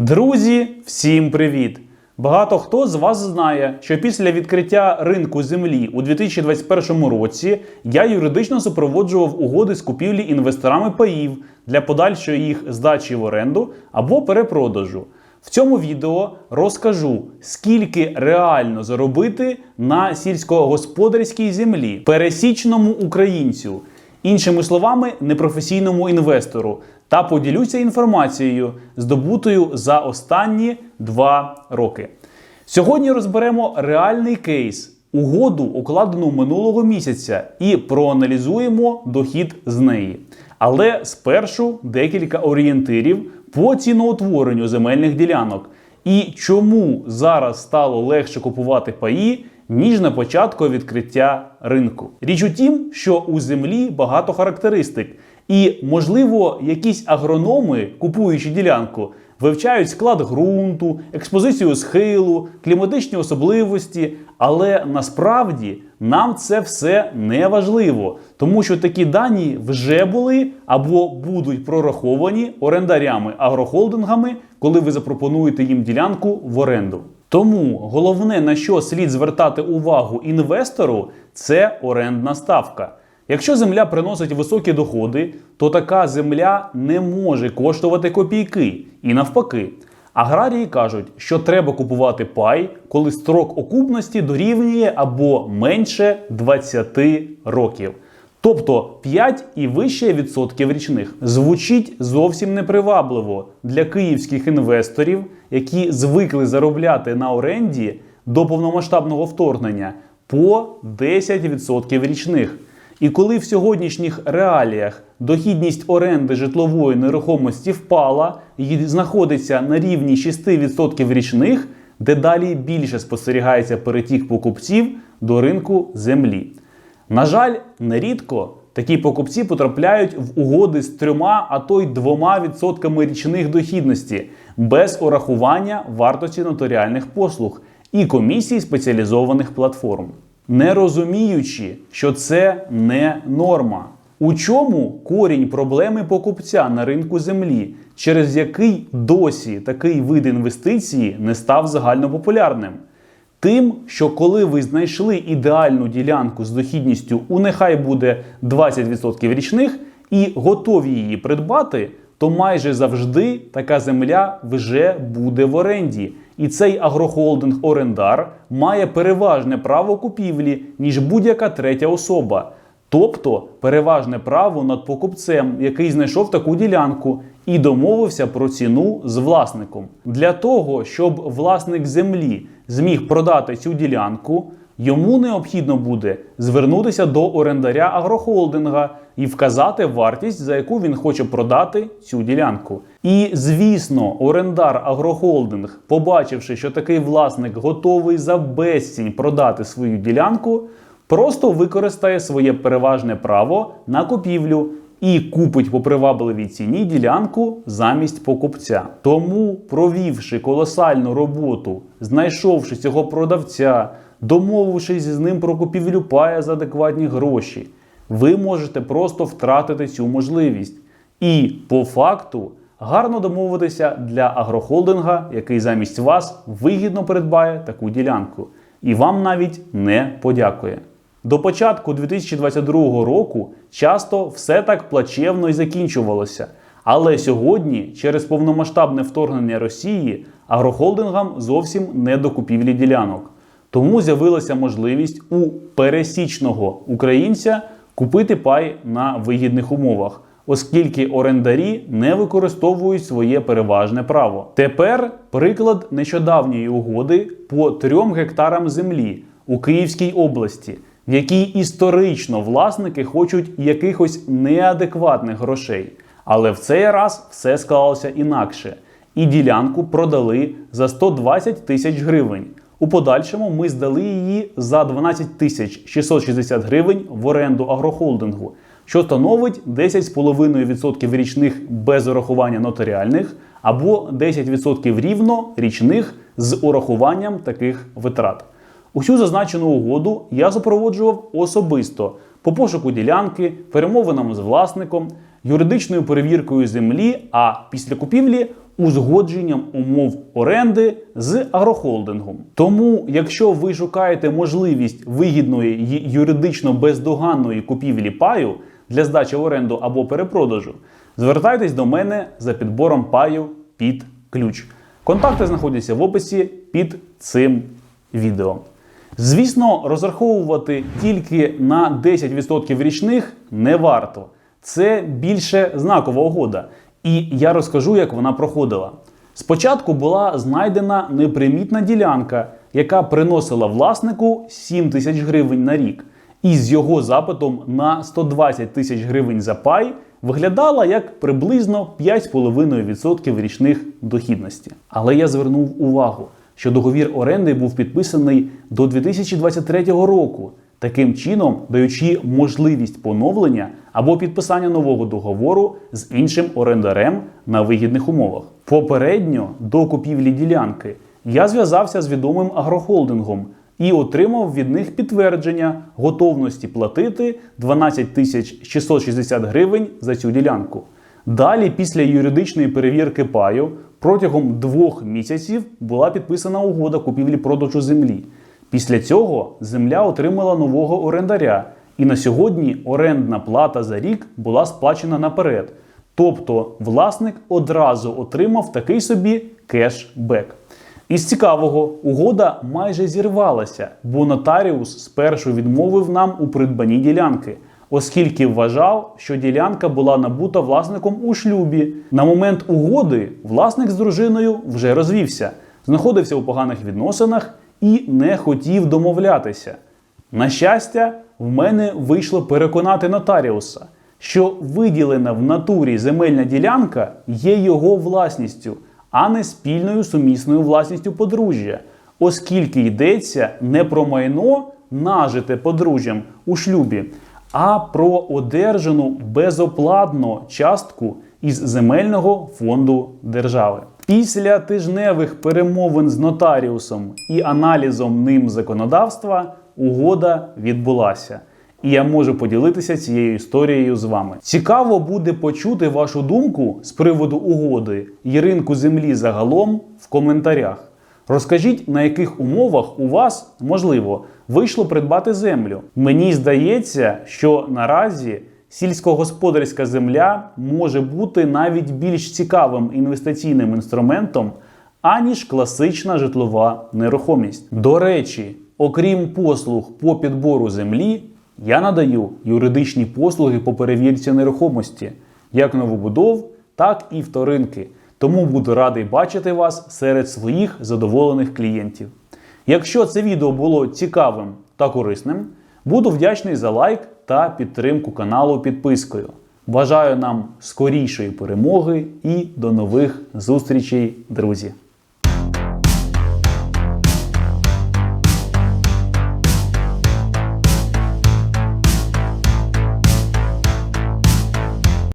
Друзі, всім привіт! Багато хто з вас знає, що після відкриття ринку землі у 2021 році я юридично супроводжував угоди з купівлі інвесторами паїв для подальшої їх здачі в оренду або перепродажу. В цьому відео розкажу, скільки реально заробити на сільськогосподарській землі пересічному українцю, іншими словами, непрофесійному інвестору, та поділюся інформацією, здобутою за останні два роки. Сьогодні розберемо реальний кейс, угоду, укладену минулого місяця, і проаналізуємо дохід з неї. Але спершу декілька орієнтирів по ціноутворенню земельних ділянок і чому зараз стало легше купувати паї, ніж на початку відкриття ринку. Річ у тім, що у землі багато характеристик, і, можливо, якісь агрономи, купуючи ділянку, вивчають склад ґрунту, експозицію схилу, кліматичні особливості, але насправді нам це все не важливо, тому що такі дані вже були або будуть прораховані орендарями агрохолдингами, коли ви запропонуєте їм ділянку в оренду. Тому головне на що слід звертати увагу інвестору, це орендна ставка. Якщо земля приносить високі доходи, то така земля не може коштувати копійки. І навпаки. Аграрії кажуть, що треба купувати пай, коли строк окупності дорівнює або менше 20 років. Тобто 5 і вище відсотків річних. Звучить зовсім непривабливо для київських інвесторів, які звикли заробляти на оренді до повномасштабного вторгнення по 10% річних. І коли в сьогоднішніх реаліях дохідність оренди житлової нерухомості впала і знаходиться на рівні 6% річних, дедалі більше спостерігається перетік покупців до ринку землі. На жаль, нерідко такі покупці потрапляють в угоди з трьома, а то й двома відсотками річних дохідності без урахування вартості нотаріальних послуг і комісій спеціалізованих платформ не розуміючи, що це не норма. У чому корінь проблеми покупця на ринку землі, через який досі такий вид інвестиції не став загальнопопулярним? Тим, що коли ви знайшли ідеальну ділянку з дохідністю у нехай буде 20% річних і готові її придбати, то майже завжди така земля вже буде в оренді. І цей агрохолдинг-орендар має переважне право купівлі, ніж будь-яка третя особа. Тобто переважне право над покупцем, який знайшов таку ділянку і домовився про ціну з власником. Для того, щоб власник землі зміг продати цю ділянку, йому необхідно буде звернутися до орендаря агрохолдинга і вказати вартість, за яку він хоче продати цю ділянку. І звісно, орендар агрохолдинг, побачивши, що такий власник готовий за безцінь продати свою ділянку, просто використає своє переважне право на купівлю. І купить по привабливій ціні ділянку замість покупця. Тому, провівши колосальну роботу, знайшовши цього продавця, домовившись з ним про купівлю пая за адекватні гроші, ви можете просто втратити цю можливість. І по факту гарно домовитися для агрохолдинга, який замість вас вигідно придбає таку ділянку. І вам навіть не подякує. До початку 2022 року часто все так плачевно і закінчувалося. Але сьогодні, через повномасштабне вторгнення Росії, агрохолдингам зовсім не до купівлі ділянок. Тому з'явилася можливість у пересічного українця купити пай на вигідних умовах, оскільки орендарі не використовують своє переважне право. Тепер приклад нещодавньої угоди по трьом гектарам землі у Київській області, в якій історично власники хочуть якихось неадекватних грошей. Але в цей раз все склалося інакше. І ділянку продали за 120 тисяч гривень. У подальшому ми здали її за 12 тисяч 660 гривень в оренду агрохолдингу, що становить 10,5% річних без урахування нотаріальних або 10% рівно річних з урахуванням таких витрат. Усю зазначену угоду я супроводжував особисто по пошуку ділянки, перемовинам з власником, юридичною перевіркою землі, а після купівлі узгодженням умов оренди з агрохолдингом. Тому, якщо ви шукаєте можливість вигідної й юридично бездоганної купівлі паю для здачі в оренду або перепродажу, звертайтесь до мене за підбором паю під ключ. Контакти знаходяться в описі під цим відео. Звісно, розраховувати тільки на 10% річних не варто. Це більше знакова угода. І я розкажу, як вона проходила. Спочатку була знайдена непримітна ділянка, яка приносила власнику 7 тисяч гривень на рік. І з його запитом на 120 тисяч гривень за пай виглядала як приблизно 5,5% річних дохідності. Але я звернув увагу, що договір оренди був підписаний до 2023 року, таким чином даючи можливість поновлення або підписання нового договору з іншим орендарем на вигідних умовах. Попередньо до купівлі ділянки я зв'язався з відомим агрохолдингом і отримав від них підтвердження готовності платити 12 тисяч 660 гривень за цю ділянку. Далі, після юридичної перевірки паю, протягом двох місяців була підписана угода купівлі-продажу землі. Після цього земля отримала нового орендаря, і на сьогодні орендна плата за рік була сплачена наперед. Тобто власник одразу отримав такий собі кешбек. Із цікавого, угода майже зірвалася, бо нотаріус спершу відмовив нам у придбанні ділянки, оскільки вважав, що ділянка була набута власником у шлюбі. На момент угоди власник з дружиною вже розвівся, знаходився у поганих відносинах і не хотів домовлятися. На щастя, в мене вийшло переконати нотаріуса, що виділена в натурі земельна ділянка є його власністю, а не спільною сумісною власністю подружжя, оскільки йдеться не про майно, нажите подружжям у шлюбі, а про одержану безоплатно частку із земельного фонду держави. Після тижневих перемовин з нотаріусом і аналізом ним законодавства угода відбулася. І я можу поділитися цією історією з вами. Цікаво буде почути вашу думку з приводу угоди і ринку землі загалом в коментарях. Розкажіть, на яких умовах у вас можливо вийшло придбати землю. Мені здається, що наразі сільськогосподарська земля може бути навіть більш цікавим інвестиційним інструментом, аніж класична житлова нерухомість. До речі, окрім послуг по підбору землі, я надаю юридичні послуги по перевірці нерухомості, як новобудов, так і вторинки. Тому буду радий бачити вас серед своїх задоволених клієнтів. Якщо це відео було цікавим та корисним, буду вдячний за лайк та підтримку каналу підпискою. Бажаю нам скорішої перемоги і до нових зустрічей, друзі!